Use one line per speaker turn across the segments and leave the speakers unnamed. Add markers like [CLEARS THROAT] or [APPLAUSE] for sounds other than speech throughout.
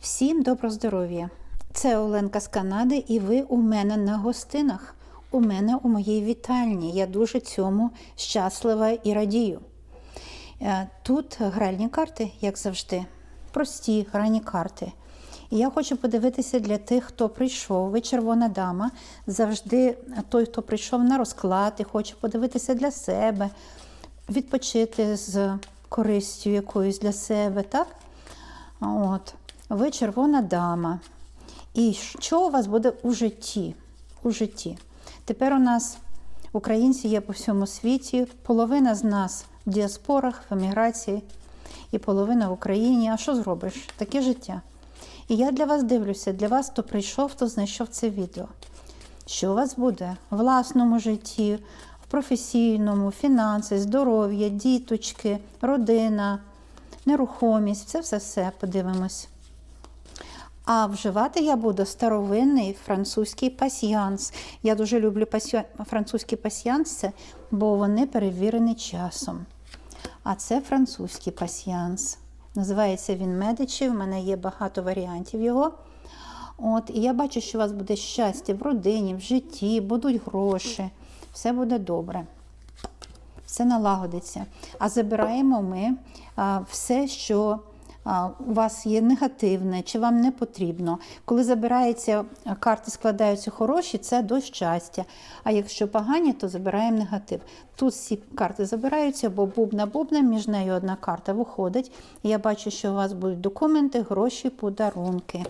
Всім доброго здоров'я! Це Оленка з Канади, і ви у мене на гостинах. У мене у моїй вітальні. Я дуже цьому щаслива і радію. Е, Тут гральні карти, як завжди, прості гральні карти. І я хочу подивитися для тих, хто прийшов. Ви червона дама. Завжди той, хто прийшов на розклад і хоче подивитися для себе, відпочити з користю якоюсь для себе, так? От. Ви червона дама. І що у вас буде у житті? У житті. Тепер у нас українці є по всьому світі, половина з нас в діаспорах, в еміграції, і половина в Україні. А що зробиш? Таке життя. І я для вас дивлюся, для вас, хто прийшов, хто знайшов це відео. Що у вас буде в власному житті, в професійному, фінанси, здоров'я, діточки, родина, нерухомість, це все все подивимось. А вживати я буду старовинний французький пасьянс. Я дуже люблю пасья... французькі пасьянси, бо вони перевірені часом. А це французький пасьянс. Називається він Медичі. В мене є багато варіантів його. От, І я бачу, що у вас буде щастя в родині, в житті, будуть гроші. Все буде добре. Все налагодиться. А забираємо ми а, все, що у вас є негативне, чи вам не потрібно. Коли забирається, карти складаються хороші, це до щастя. А якщо погані, то забираємо негатив. Тут всі карти забираються, бо бубна-бубна, між нею одна карта виходить. Я бачу, що у вас будуть документи, гроші, подарунки.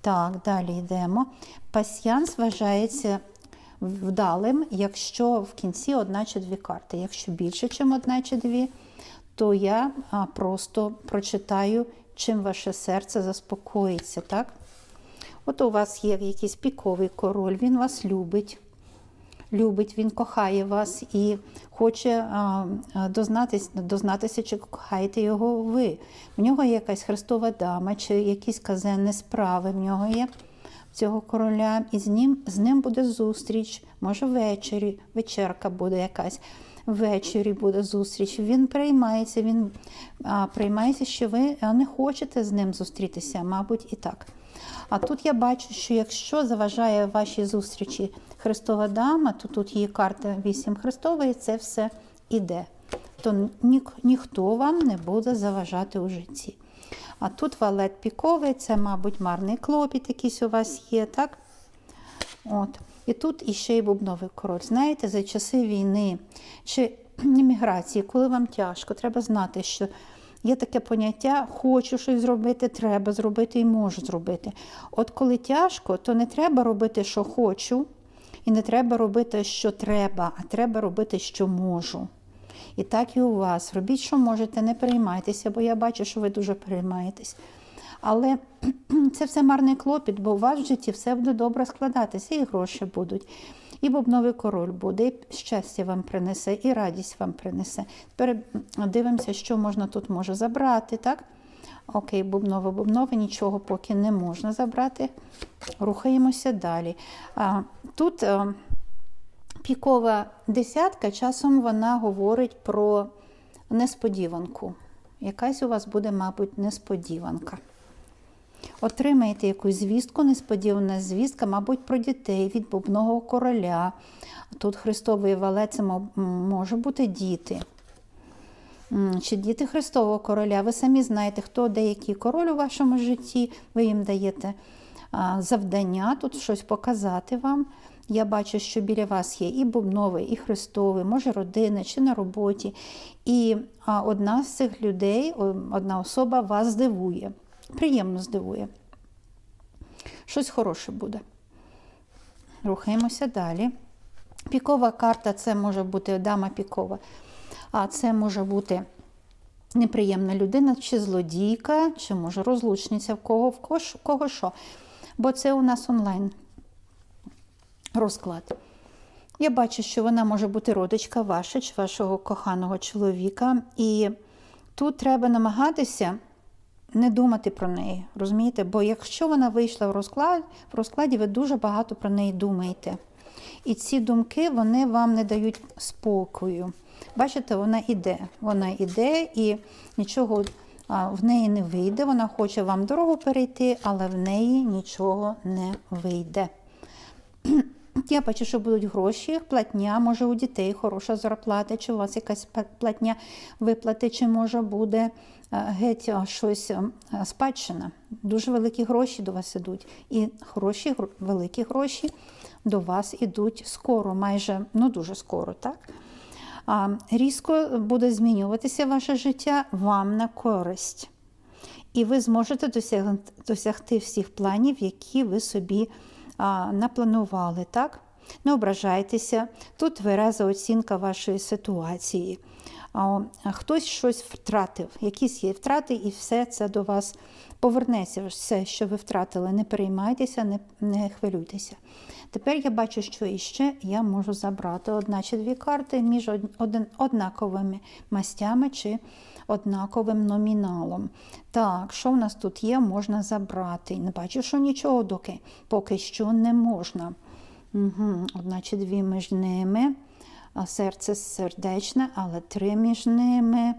Так, далі йдемо. Пасьянс вважається вдалим, якщо в кінці одна чи дві карти. Якщо більше, ніж одна чи дві, то я просто прочитаю, чим ваше серце заспокоїться. так? От у вас є якийсь піковий король, він вас любить. Любить, він кохає вас і хоче а, дознатися, дознатися, чи кохаєте його ви. В нього є якась Христова дама, чи якісь казенні справи в нього є цього короля, і з ним з ним буде зустріч, може ввечері, вечерка буде якась. Ввечері буде зустріч. Він приймається, він а, приймається, що ви не хочете з ним зустрітися, мабуть, і так. А тут я бачу, що якщо заважає вашій зустрічі Христова дама, то тут є карта 8 Христова, і це все іде. То ні, ніхто вам не буде заважати у житті. А тут валет піковий, це, мабуть, марний клопіт якийсь у вас є, так? От. І тут іще й бубновий король. Знаєте, за часи війни чи імміграції, коли вам тяжко, треба знати, що є таке поняття хочу щось зробити, треба зробити і можу зробити. От коли тяжко, то не треба робити, що хочу, і не треба робити, що треба, а треба робити, що можу. І так і у вас. Робіть, що можете, не переймайтеся, бо я бачу, що ви дуже переймаєтесь. Але [CLEARS THROAT] це все марний клопіт, бо у вас в житті все буде добре складатися, і гроші будуть, і бубновий король буде, і щастя вам принесе, і радість вам принесе. Тепер дивимося, що можна тут може забрати. так? Окей, бубнове, бубнове, нічого поки не можна забрати. Рухаємося далі. А, Тут а, пікова десятка, часом вона говорить про несподіванку. Якась у вас буде, мабуть, несподіванка. Отримаєте якусь звістку, несподівана звістка, мабуть, про дітей від бубного короля. Тут Христовий валець може бути діти. Чи діти Христового короля, ви самі знаєте, хто деякий король у вашому житті, ви їм даєте завдання, тут щось показати вам. Я бачу, що біля вас є і бубновий, і Христовий, може родина, чи на роботі. І одна з цих людей, одна особа вас здивує, приємно здивує. Щось хороше буде. Рухаємося далі. Пікова карта це може бути дама пікова, а це може бути неприємна людина, чи злодійка, чи може розлучниця, в кого, в кого, що. Бо це у нас онлайн розклад. Я бачу, що вона може бути родичка ваша чи вашого коханого чоловіка. І тут треба намагатися не думати про неї. розумієте? Бо якщо вона вийшла в розклад, в розкладі, ви дуже багато про неї думаєте. І ці думки вони вам не дають спокою. Бачите, вона іде. Вона іде і нічого в неї не вийде. Вона хоче вам дорогу перейти, але в неї нічого не вийде. [CLEARS THROAT] Я бачу, що будуть гроші, платня, може у дітей хороша зарплата, чи у вас якась платня виплати, чи може буде геть е, щось е, спадщина. Дуже великі гроші до вас ідуть. І гр- великі гроші до вас ідуть скоро, майже ну дуже скоро, так? Різко буде змінюватися ваше життя вам на користь. І ви зможете досягнути, досягти всіх планів, які ви собі а, напланували. Так? Не ображайтеся, тут твереза оцінка вашої ситуації. Хтось щось втратив, якісь є втрати, і все це до вас повернеться. Все, що ви втратили, не переймайтеся, не, не хвилюйтеся. Тепер я бачу, що іще я можу забрати одна чи дві карти між один, однаковими мастями чи однаковим номіналом. Так, що в нас тут є, можна забрати. Не бачу, що нічого доки поки що не можна. Угу. Одна чи дві між ними. Серце сердечне, але три між ними.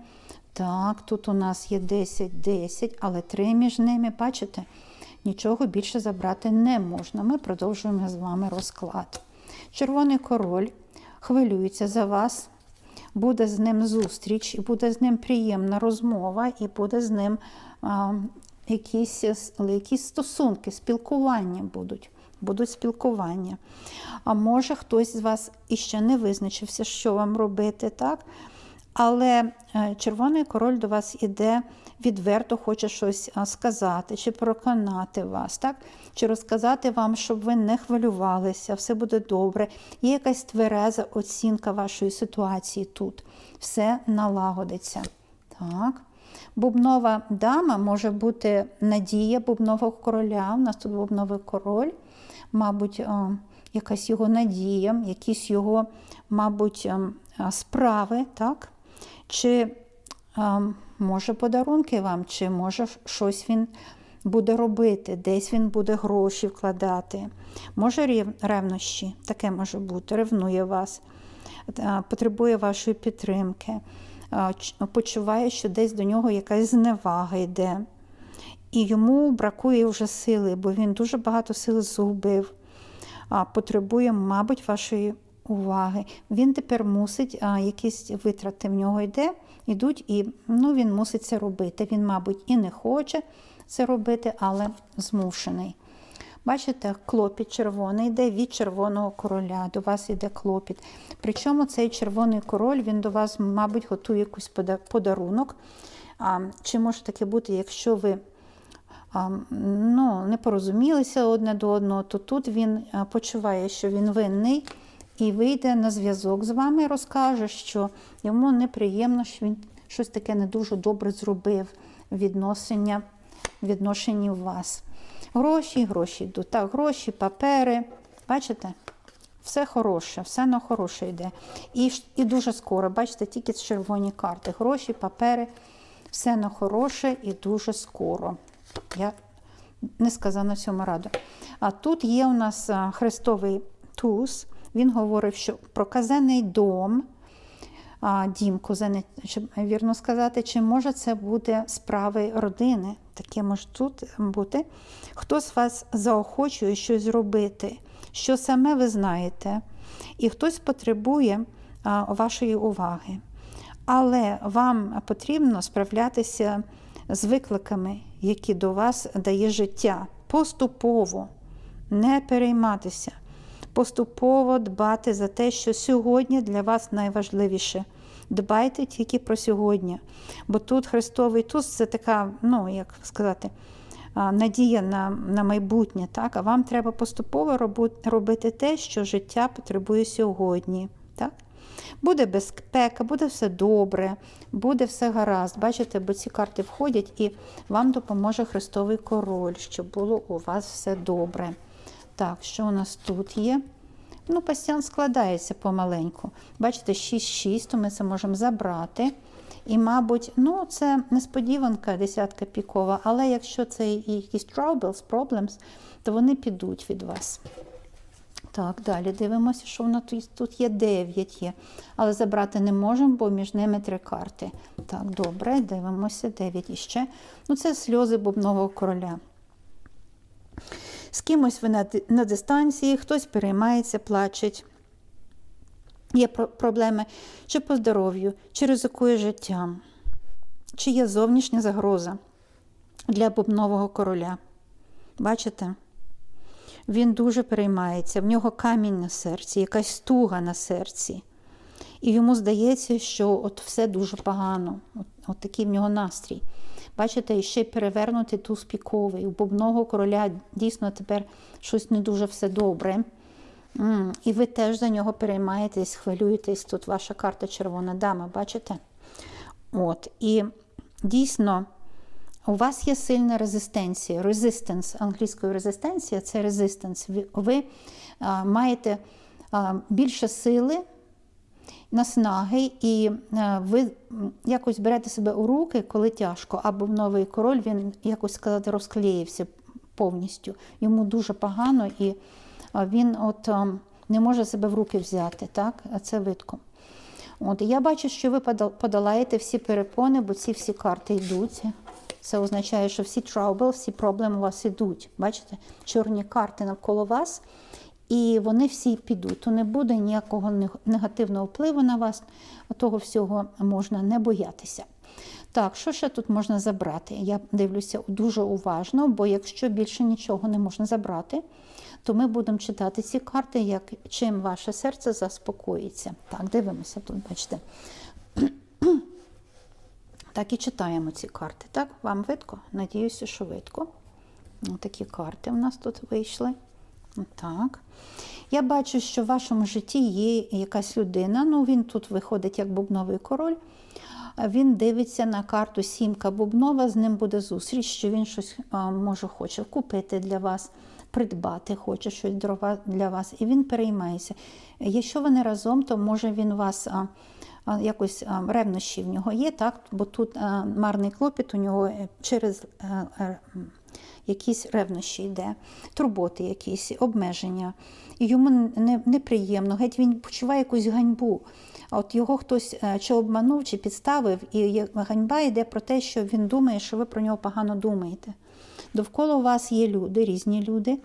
Так, тут у нас є 10, 10, але три між ними. Бачите? Нічого більше забрати не можна. Ми продовжуємо з вами розклад. Червоний король хвилюється за вас, буде з ним зустріч, і буде з ним приємна розмова, і буде з ним а, якісь, якісь стосунки, спілкування будуть. Будуть спілкування. А може хтось з вас іще не визначився, що вам робити, так? Але е, червоний король до вас іде відверто, хоче щось сказати, чи переконати вас, так? чи розказати вам, щоб ви не хвилювалися, все буде добре. Є якась твереза оцінка вашої ситуації тут. Все налагодиться. Так. Бубнова дама може бути надія бубнового короля. У нас тут бубновий король, мабуть, якась його надія, якісь його, мабуть, ем, справи, так? Чи може подарунки вам, чи може щось він буде робити, десь він буде гроші вкладати. Може рев- ревнощі, таке може бути, ревнує вас, потребує вашої підтримки, почуває, що десь до нього якась зневага йде. І йому бракує вже сили, бо він дуже багато сил згубив, потребує, мабуть, вашої уваги. Він тепер мусить, якісь витрати в нього йде, йдуть, і ну, він мусить це робити. Він, мабуть, і не хоче це робити, але змушений. Бачите, клопіт червоний йде від червоного короля. До вас йде клопіт. Причому цей червоний король він до вас, мабуть, готує якийсь подарунок. А, чи може таке бути, якщо ви ну, не порозумілися одне до одного, то тут він почуває, що він винний, і вийде на зв'язок з вами розкаже, що йому неприємно, що він щось таке не дуже добре зробив відношення, відношенні в вас. Гроші, гроші йдуть. Так, гроші, папери. Бачите? Все хороше, все на хороше йде. І, і дуже скоро, бачите, тільки червоні карти. Гроші, папери, все на хороше і дуже скоро. Я несказано цьому раду. А тут є у нас а, хрестовий туз. Він говорив, що проказаний дом, дім кузени, вірно сказати, чи може це бути справи родини. Таке може тут бути. Хто з вас заохочує щось зробити, що саме ви знаєте, і хтось потребує вашої уваги. Але вам потрібно справлятися з викликами, які до вас дає життя. Поступово не перейматися, поступово дбати за те, що сьогодні для вас найважливіше. Дбайте тільки про сьогодні. Бо тут Христовий туз це така, ну як сказати, надія на, на майбутнє. Так? А вам треба поступово робити те, що життя потребує сьогодні. Буде безпека, буде все добре, буде все гаразд. Бачите, бо ці карти входять і вам допоможе Христовий король, щоб було у вас все добре. Так, що у нас тут є? Ну, пастян складається помаленьку. Бачите, 6-6, то ми це можемо забрати. І, мабуть, ну, це несподіванка, десятка пікова, але якщо це якісь troubles, problems, то вони підуть від вас. Так, далі дивимося, що воно тут, тут є 9 є. Але забрати не можемо, бо між ними три карти. Так, добре, дивимося, 9 іще. Ну, це сльози бубнового короля. З кимось ви на, на дистанції, хтось переймається, плачеть. Є про- проблеми чи по здоров'ю, чи ризикує життям, чи є зовнішня загроза для бубнового короля. Бачите? Він дуже переймається, в нього камінь на серці, якась стуга на серці. І йому здається, що от все дуже погано. От, от такий в нього настрій. Бачите, і ще й перевернутий туз піковий. У бубного короля дійсно тепер щось не дуже все добре. І ви теж за нього переймаєтесь, хвилюєтесь. Тут ваша карта червона дама, бачите? От. І дійсно, у вас є сильна резистенція. Resistance, англійською резистенція це resistance. Ви, а, маєте а, більше сили, наснаги, і а, ви якось берете себе у руки, коли тяжко, або в новий король він якось сказати розклеївся повністю. Йому дуже погано, і він от а, не може себе в руки взяти. Так? А Це видко. От, я бачу, що ви подол- подолаєте всі перепони, бо ці всі карти йдуть. Це означає, що всі trouble, всі проблеми у вас йдуть. Бачите, чорні карти навколо вас, і вони всі підуть. То не буде ніякого негативного впливу на вас. Того всього можна не боятися. Так, що ще тут можна забрати? Я дивлюся дуже уважно, бо якщо більше нічого не можна забрати, то ми будемо читати ці карти, як чим ваше серце заспокоїться. Так, дивимося тут, бачите. Так і читаємо ці карти. Так, вам видко? Надіюся, що видко. Такі карти у нас тут вийшли. Так. Я бачу, що в вашому житті є якась людина. Ну, він тут виходить як бубновий король. Він дивиться на карту Сімка Бубнова, з ним буде зустріч, що він щось може хоче купити для вас, придбати, хоче щось для вас, і він переймається. Якщо вони разом, то може він вас а, якось ревнощі в нього є, так? бо тут марний клопіт у нього е, через е, е, якісь ревнощі йде, турботи якісь, обмеження. І йому неприємно, геть він почуває якусь ганьбу. От його хтось чи обманув, чи підставив, і ганьба йде про те, що він думає, що ви про нього погано думаєте. Довкола вас є люди, різні люди.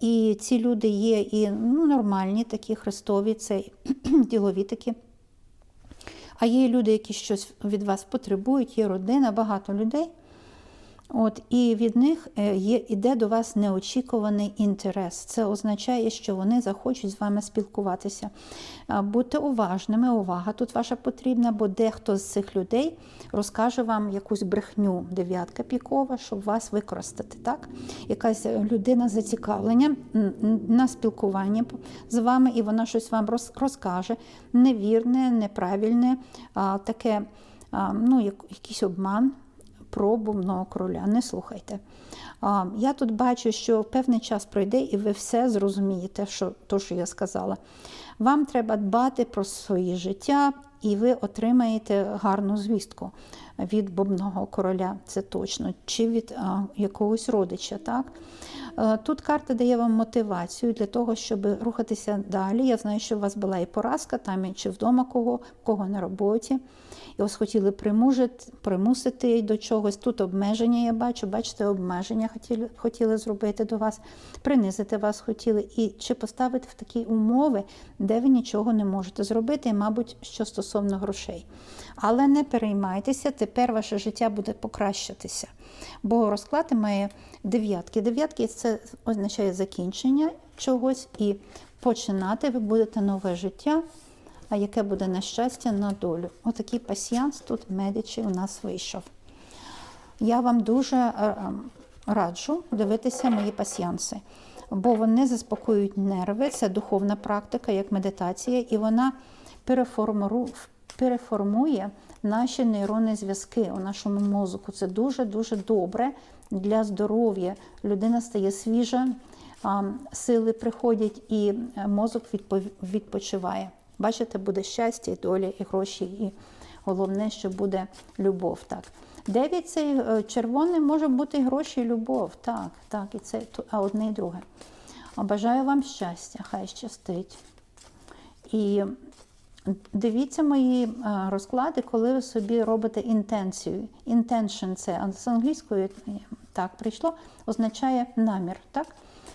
І ці люди є і ну, нормальні, такі христові, це [CLEARS THROAT] ділові такі. А є люди, які щось від вас потребують, є родина, багато людей. От, і від них е, є, іде до вас неочікуваний інтерес. Це означає, що вони захочуть з вами спілкуватися. Будьте уважними, увага тут ваша потрібна, бо дехто з цих людей розкаже вам якусь брехню, дев'ятка пікова, щоб вас використати. Так? Якась е, людина з зацікавленням м, м, на спілкування з вами, і вона щось вам роз- розкаже. Невірне, неправильне, таке, ну, якийсь обман про бумного короля. Не слухайте. Я тут бачу, що певний час пройде, і ви все зрозумієте, що, то, що я сказала. Вам треба дбати про своє життя, і ви отримаєте гарну звістку від бубного короля, це точно, чи від а, якогось родича. Так? Тут карта дає вам мотивацію для того, щоб рухатися далі. Я знаю, що у вас була і поразка, там чи вдома кого, кого на роботі. І ось хотіли примусити до чогось. Тут обмеження я бачу, бачите, обмеження хотіли, хотіли зробити до вас, принизити вас хотіли, і чи поставити в такі умови, де ви нічого не можете зробити, мабуть, що стосовно грошей. Але не переймайтеся, тепер ваше життя буде покращатися. Бо розклад має дев'ятки. Дев'ятки це означає закінчення чогось і починати ви будете нове життя а яке буде на щастя на долю. Отакий пасіянс тут медичі у нас вийшов. Я вам дуже е, е, раджу дивитися мої пасіянси, бо вони заспокоюють нерви, це духовна практика, як медитація, і вона переформує наші нейронні зв'язки у нашому мозку. Це дуже-дуже добре для здоров'я. Людина стає свіжа, сили приходять, і е, мозок відпочиває. Бачите, буде щастя, і доля, і гроші, і головне, що буде любов. Так. Дев'ять це е, червоний може бути гроші, і любов. Так, так, і це а одне і друге. Бажаю вам щастя, хай щастить. І дивіться мої е, розклади, коли ви собі робите інтенцію. Intention – це з англійської так прийшло, означає намір. так?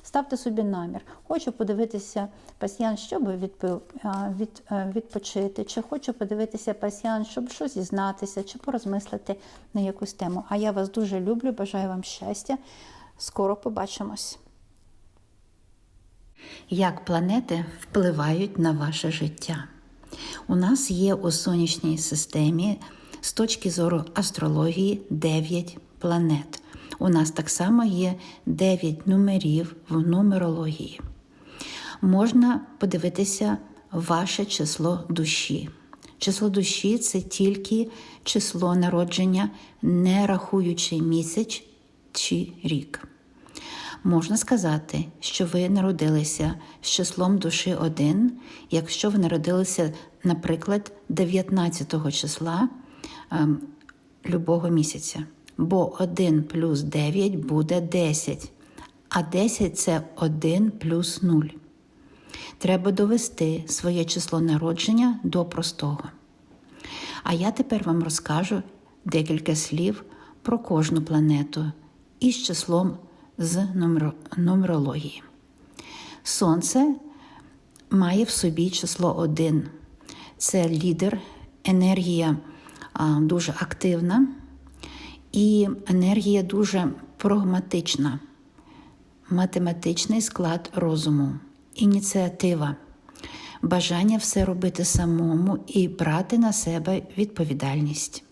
Ставте собі намір. Хочу подивитися пасіян, щоб е, відпочити, чи хочу подивитися пасіян, щоб щось дізнатися, чи порозмислити на якусь тему. А я вас дуже люблю, бажаю вам щастя. Скоро побачимось.
Як планети впливають на ваше життя? У нас є у сонячній системі з точки зору астрології 9 планет. У нас так само є 9 номерів в нумерології. Можна подивитися ваше число душі. Число душі це тільки число народження, не рахуючи місяць чи рік. Можна сказати, що ви народилися з числом душі 1, якщо ви народилися, наприклад, 19 числа ем, любого місяця. Бо 1 плюс 9 буде 10, а 10 це 1 плюс 0. Треба довести своє число народження до простого. А я тепер вам розкажу декілька слів про кожну планету із числом з нумерології. Сонце має в собі число 1. Це лідер, енергія дуже активна і енергія дуже прагматична, математичний склад розуму, ініціатива, бажання все робити самому і брати на себе відповідальність.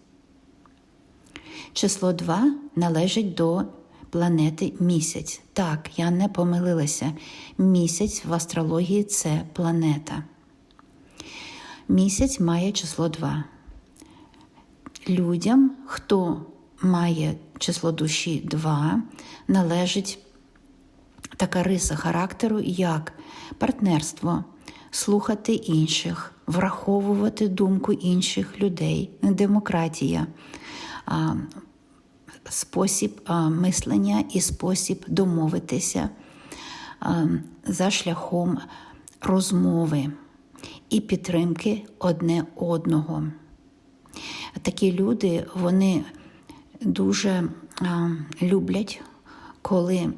Число 2 належить до планети місяць. Так, я не помилилася. Місяць в астрології це планета. Місяць має число 2. Людям, хто має число душі 2, належить така риса характеру, як партнерство, слухати інших, враховувати думку інших людей, демократія, спосіб мислення і спосіб домовитися за шляхом розмови і підтримки одне одного. Такі люди вони дуже а, люблять, коли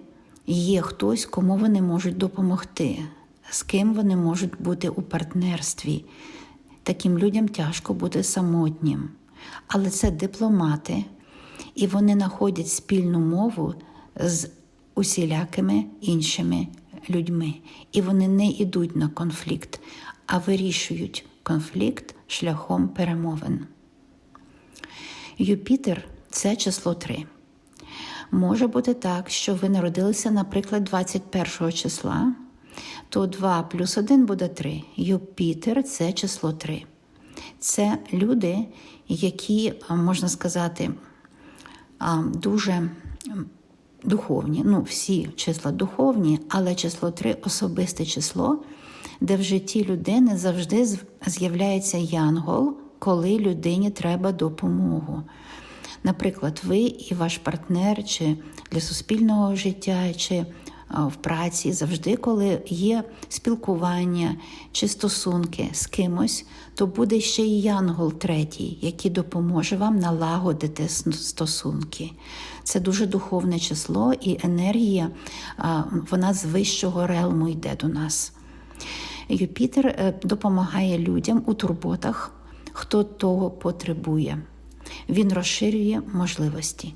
є хтось, кому вони можуть допомогти, з ким вони можуть бути у партнерстві. Таким людям тяжко бути самотнім. Але це дипломати, і вони знаходять спільну мову з усілякими іншими людьми. І вони не йдуть на конфлікт, а вирішують конфлікт шляхом перемовин. Юпітер це число 3. Може бути так, що ви народилися, наприклад, 21 числа, то 2 плюс 1 буде 3. Юпітер це число 3. Це люди, які, можна сказати, дуже духовні. Ну, всі числа духовні, але число 3 особисте число, де в житті людини завжди з'являється янгол, коли людині треба допомогу. Наприклад, ви і ваш партнер, чи для суспільного життя, чи в праці, завжди, коли є спілкування чи стосунки з кимось, то буде ще й янгол третій, який допоможе вам налагодити стосунки. Це дуже духовне число, і енергія, вона з вищого релму йде до нас. Юпітер допомагає людям у турботах, хто того потребує. Він розширює можливості.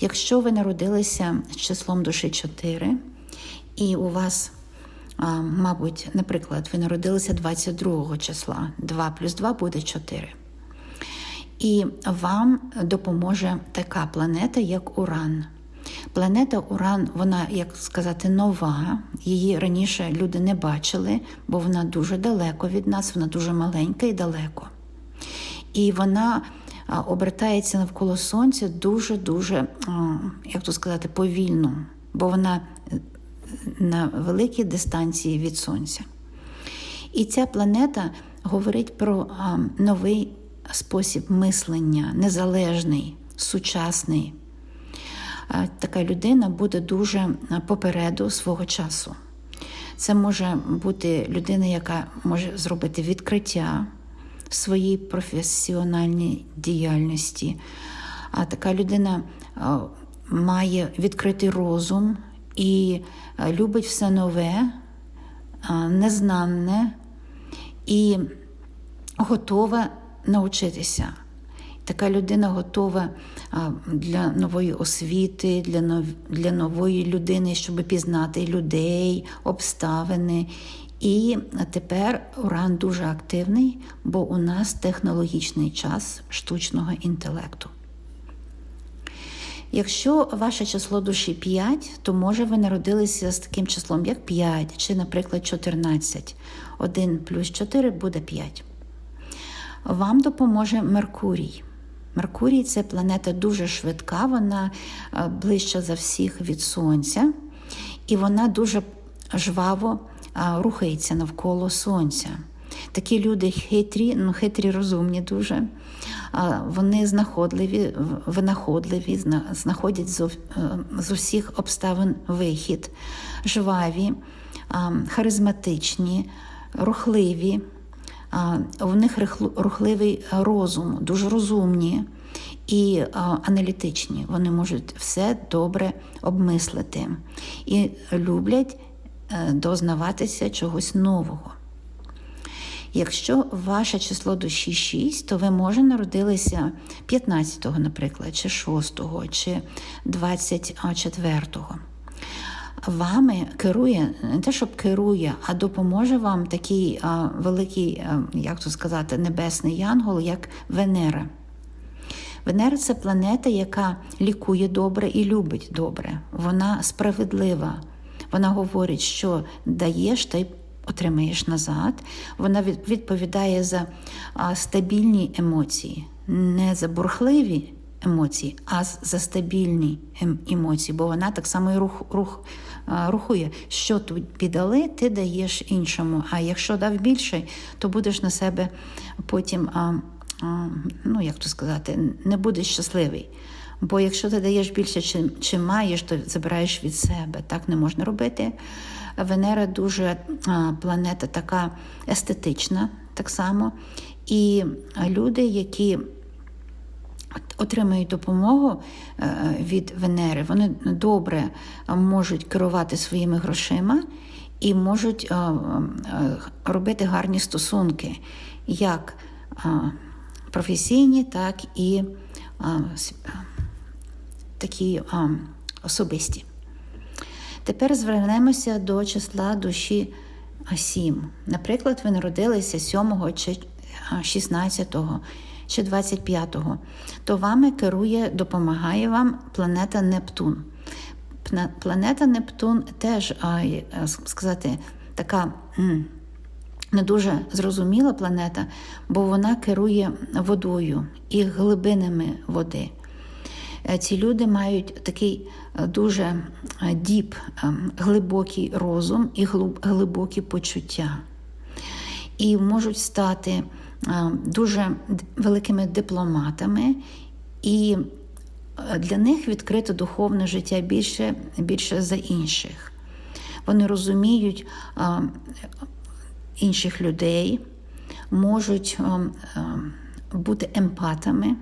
Якщо ви народилися з числом душі 4, і у вас, мабуть, наприклад, ви народилися 22 числа, 2 плюс 2 буде 4. І вам допоможе така планета, як Уран. Планета Уран, вона, як сказати, нова. Її раніше люди не бачили, бо вона дуже далеко від нас, вона дуже маленька і далеко. І вона обертається навколо сонця дуже-дуже, як то сказати, повільно, бо вона на великій дистанції від сонця. І ця планета говорить про новий спосіб мислення, незалежний, сучасний. е, така людина буде дуже е, попереду свого часу. Це може бути людина, яка може зробити відкриття в своїй професіональній діяльності. А така людина має відкритий розум і любить все нове, незнанне і готова навчитися. Така людина готова для нової освіти, для нової людини, щоб пізнати людей, обставини. І тепер уран дуже активний, бо у нас технологічний час штучного інтелекту. Якщо ваше число душі 5, то може ви народилися з таким числом, як 5, чи, наприклад, 14. 1 плюс 4 буде 5. Вам допоможе Меркурій. Меркурій це планета дуже швидка, вона е, ближча за всіх від Сонця, і вона дуже жваво рухається навколо Сонця. Такі люди хитрі, ну хитрі, розумні дуже. Вони знаходливі, винаходливі, знаходять е, з усіх обставин вихід, жваві, харизматичні, рухливі. У них рухливий розум, дуже розумні і аналітичні. Вони можуть все добре обмислити і люблять дознаватися чогось нового. Якщо ваше число душі 6, то ви може народилися 15-го, наприклад, чи 6-го, чи 24-го. Вами керує не те, щоб керує, а допоможе вам такий а, великий, а, як то сказати, небесний янгол, як Венера. Венера це планета, яка лікує добре і любить добре. Вона справедлива. Вона говорить, що даєш, та й отримаєш назад. Вона відповідає за стабільні емоції, не за бурхливі емоції, а за стабільні ем- емоції, бо вона так само і рух, рух, рухує. Що тобі дали, ти даєш іншому. А якщо дав більше, то будеш на себе потім. Ну, як то сказати, не будеш щасливий. Бо якщо ти даєш більше, чим, чим маєш, то забираєш від себе. Так не можна робити. Венера дуже а, планета така естетична, так само. І люди, які отримують допомогу е, від Венери, вони добре е, можуть керувати своїми грошима і можуть е, е, робити гарні стосунки, як е, професійні, так і е, е, такі е, особисті. Тепер звернемося до числа душі 7. Наприклад, ви народилися 7 чи 16 чи 25, то вами керує, допомагає вам планета Нептун. Планета Нептун теж, а, як сказати, така. не дуже зрозуміла планета, бо вона керує водою і глибинами води. Е, Ці люди мають такий е, дуже е, діп, глибокий розум і глибокі почуття. І можуть стати дуже великими дипломатами, і для них відкрито духовне життя більше, більше за інших. Вони розуміють інших людей, можуть бути емпатами.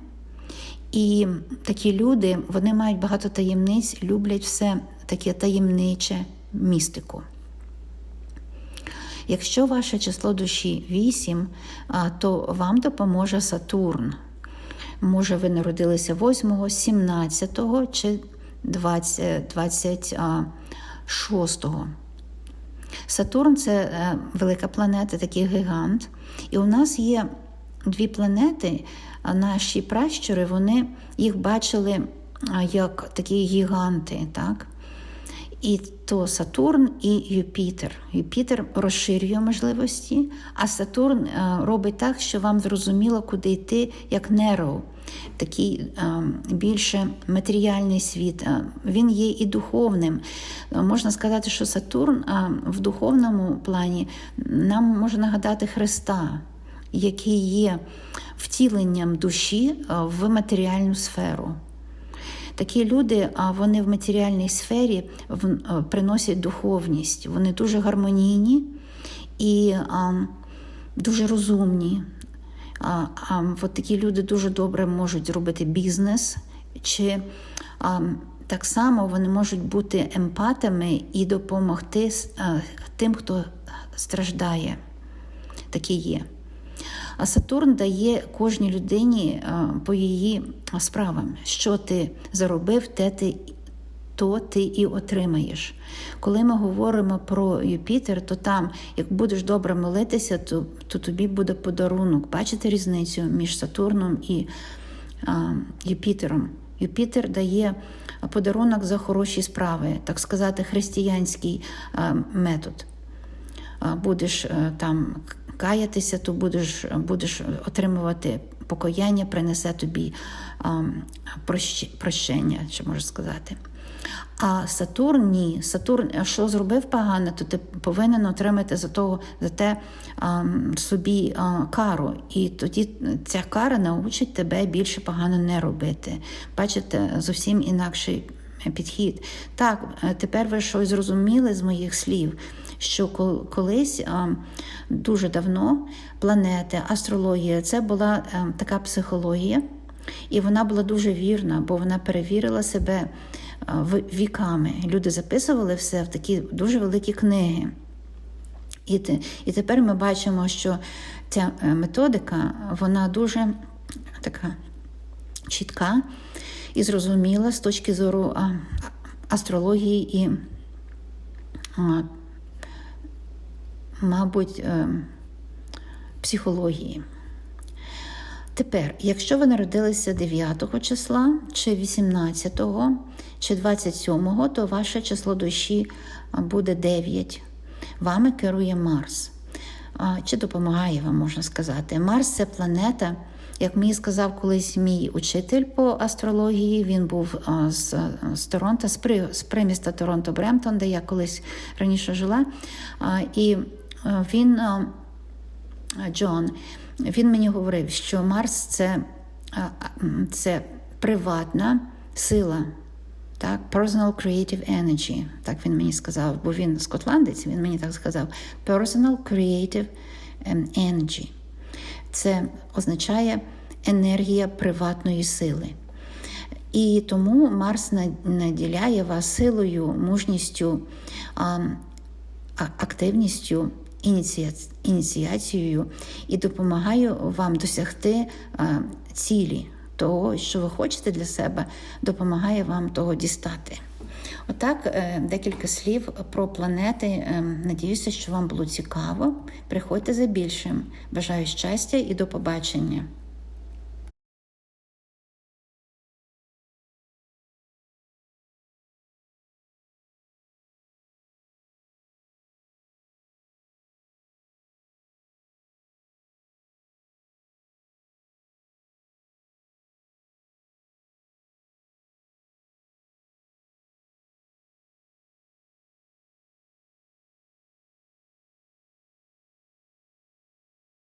І такі люди вони мають багато таємниць, люблять все таке таємниче містику. Якщо ваше число душі 8, то вам допоможе Сатурн. Може, ви народилися 8, 17 чи 20, 26. Сатурн це е, велика планета, такий гігант. І у нас є дві планети, наші пращури, вони їх бачили як такі гіганти. так? І то Сатурн і Юпітер. Юпітер розширює можливості, а Сатурн е, робить так, що вам зрозуміло, куди йти, як Нероу. Такий е, більше матеріальний світ. Е, Він є і духовним. Можна сказати, що Сатурн в духовному плані нам може нагадати Христа, який є втіленням душі е, в матеріальну сферу. Такі люди, а вони в матеріальній сфері е, приносять духовність. Вони дуже гармонійні і дуже розумні. А, а от такі люди дуже добре можуть робити бізнес, чи а, так само вони можуть бути емпатами і допомогти а, тим, хто страждає. Такі є. А Сатурн дає кожній людині по її справам. Що ти заробив, те ти, то ти і отримаєш. Коли ми говоримо про Юпітер, то там, як будеш добре молитися, то, то тобі буде подарунок. Бачите різницю між Сатурном і а, Юпітером? Юпітер дає подарунок за хороші справи, так сказати, християнський а, метод а, будеш е, там каятися, то будеш, будеш отримувати покаяння, принесе тобі а, прощ- прощення, що можу сказати. А Сатурн ні. Сатурн, що зробив погано, то ти повинен отримати за того за те а, собі а, кару. І тоді ця кара научить тебе більше погано не робити. Бачите, зовсім інакший підхід. Так, е, тепер ви щось зрозуміли з моїх слів, що колись дуже давно планети, астрологія це була е, така психологія, і вона була дуже вірна, бо вона перевірила себе в- віками. Люди записували все в такі дуже великі книги. І, і тепер ми бачимо, що ця е, методика вона дуже така чітка і зрозуміла з точки зору астрології і, мабуть, е, психології. Тепер, якщо ви народилися 9 числа, чи 18, чи 27, то ваше число душі буде 9. Вами керує Марс. Чи допомагає вам, можна сказати. Марс це планета, як мені сказав колись мій учитель по астрології, він був з, з Торонто, з, приміста Торонто Бремтон, де я колись раніше жила. І він. Джон, він мені говорив, що Марс це, м, це приватна сила. Так, personal creative energy, так він мені сказав, бо він скотландець, він мені так сказав. Personal creative ем, energy. Це означає енергія приватної сили. І тому Марс наділяє вас силою, мужністю, активністю, ініціацією і допомагаю вам досягти цілі того, що ви хочете для себе, допомагає вам того дістати. Отак, е, декілька слів про планети. Е, Надіюся, що вам було цікаво. Приходьте за більшим. Бажаю щастя і до побачення.